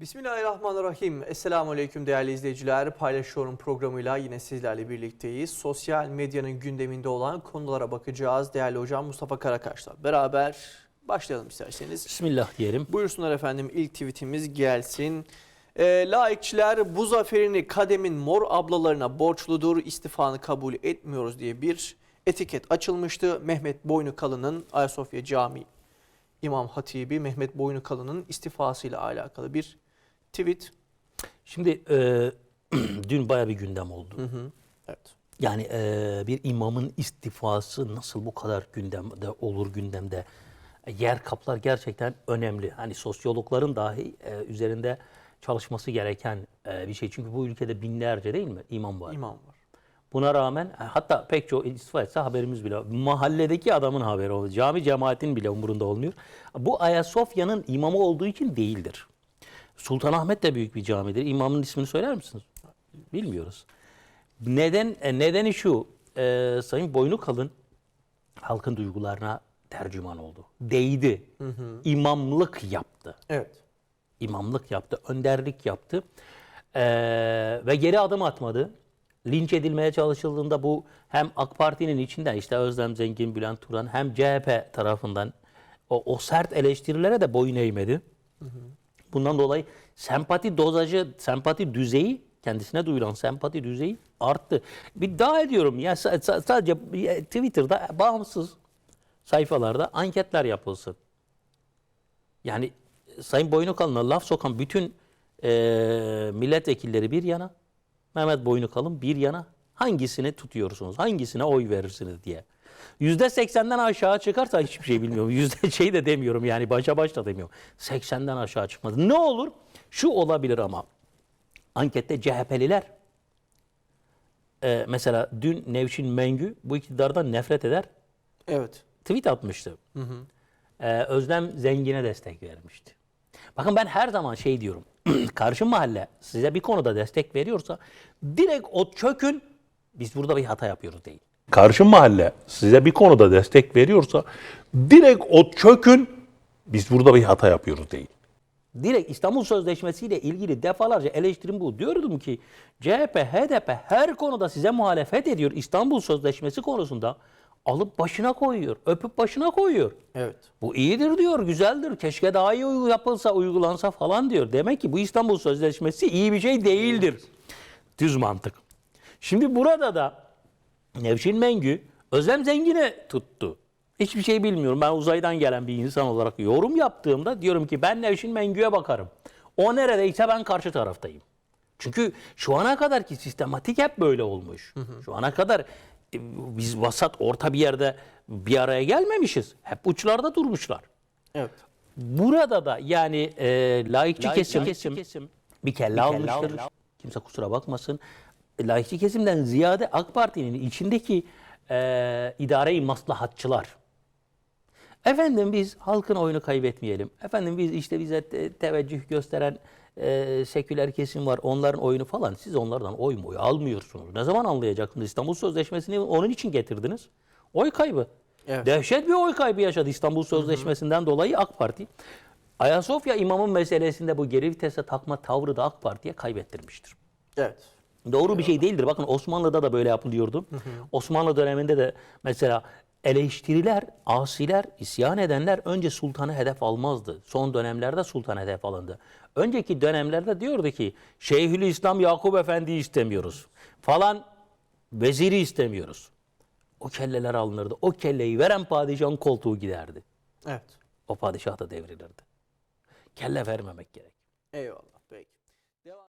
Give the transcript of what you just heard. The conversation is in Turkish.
Bismillahirrahmanirrahim. Esselamu Aleyküm değerli izleyiciler. Paylaşıyorum programıyla yine sizlerle birlikteyiz. Sosyal medyanın gündeminde olan konulara bakacağız. Değerli hocam Mustafa Karakaş'la beraber başlayalım isterseniz. Bismillah diyelim. Buyursunlar efendim ilk tweetimiz gelsin. E, laikçiler bu zaferini kademin mor ablalarına borçludur, istifanı kabul etmiyoruz diye bir etiket açılmıştı. Mehmet Boynukalın'ın Ayasofya Camii İmam Hatibi Mehmet Boynukalın'ın istifasıyla alakalı bir tweet. Şimdi e, dün baya bir gündem oldu. Hı hı. Evet. Yani e, bir imamın istifası nasıl bu kadar gündemde olur gündemde yer kaplar gerçekten önemli. Hani sosyologların dahi e, üzerinde çalışması gereken e, bir şey. Çünkü bu ülkede binlerce değil mi imam var. İmam var. Buna rağmen e, hatta pek çok istifa etse haberimiz bile mahalledeki adamın haberi oluyor. Cami cemaatin bile umurunda olmuyor. Bu Ayasofya'nın imamı olduğu için değildir. Sultanahmet de büyük bir camidir. İmamın ismini söyler misiniz? Bilmiyoruz. Neden e, nedeni şu. E, Sayın Boynukalın halkın duygularına tercüman oldu. Değdi. İmamlık yaptı Evet. imamlık yaptı, önderlik yaptı Ee, ve geri adım atmadı. Linç edilmeye çalışıldığında bu hem AK Parti'nin içinden işte Özlem Zengin, Bülent Turan hem CHP tarafından o, o sert eleştirilere de boyun eğmedi. Bundan dolayı sempati dozajı, sempati düzeyi kendisine duyulan sempati düzeyi arttı. Bir daha ediyorum ya sa- sa- sadece Twitter'da bağımsız sayfalarda anketler yapılsın. Yani Sayın Boynukalın'a laf sokan bütün e, milletvekilleri bir yana, Mehmet Boynukalın bir yana hangisini tutuyorsunuz, hangisine oy verirsiniz diye. Yüzde seksenden aşağı çıkarsa hiçbir şey bilmiyorum. Yüzde şey de demiyorum yani başa baş da demiyorum. 80'den aşağı çıkmadı. Ne olur? Şu olabilir ama ankette CHP'liler e, mesela dün Nevşin Mengü bu iktidardan nefret eder Evet. tweet atmıştı. Ee, Özlem Zengin'e destek vermişti. Bakın ben her zaman şey diyorum. Karşı mahalle size bir konuda destek veriyorsa direkt o çökün biz burada bir hata yapıyoruz değil. Karşı mahalle size bir konuda destek veriyorsa direkt o çökün biz burada bir hata yapıyoruz değil. Direkt İstanbul Sözleşmesi ile ilgili defalarca eleştirim bu. Diyordum ki CHP, HDP her konuda size muhalefet ediyor. İstanbul Sözleşmesi konusunda alıp başına koyuyor, öpüp başına koyuyor. Evet. Bu iyidir diyor, güzeldir. Keşke daha iyi yapılsa, uygulansa falan diyor. Demek ki bu İstanbul Sözleşmesi iyi bir şey değildir. Düz mantık. Şimdi burada da Nevşin Mengü Özlem Zengin'e tuttu. Hiçbir şey bilmiyorum. Ben uzaydan gelen bir insan olarak yorum yaptığımda diyorum ki ben Nevşin Mengü'ye bakarım. O neredeyse ben karşı taraftayım. Çünkü şu ana kadar ki sistematik hep böyle olmuş. Şu ana kadar e, biz vasat orta bir yerde bir araya gelmemişiz. Hep uçlarda durmuşlar. Evet. Burada da yani e, laikçi kesim, bir kelle almıştır. Kimse kusura bakmasın. E, Laikçi kesimden ziyade AK Parti'nin içindeki e, idare-i maslahatçılar. Efendim biz halkın oyunu kaybetmeyelim. Efendim biz işte bize te- teveccüh gösteren e, seküler kesim var. Onların oyunu falan. Siz onlardan oy mu almıyorsunuz. Ne zaman anlayacaksınız? İstanbul Sözleşmesi'ni onun için getirdiniz. Oy kaybı. Evet. Dehşet bir oy kaybı yaşadı İstanbul Sözleşmesi'nden dolayı AK Parti. Ayasofya imamın meselesinde bu geri vitese takma tavrı da AK Parti'ye kaybettirmiştir. Evet. Doğru bir şey değildir. Bakın Osmanlı'da da böyle yapılıyordu. Osmanlı döneminde de mesela eleştiriler, asiler, isyan edenler önce sultanı hedef almazdı. Son dönemlerde sultan hedef alındı. Önceki dönemlerde diyordu ki Şeyhülislam Yakup Efendi'yi istemiyoruz. Falan veziri istemiyoruz. O kelleler alınırdı. O kelleyi veren padişahın koltuğu giderdi. Evet. O padişah da devrilirdi. Kelle vermemek gerek. Eyvallah.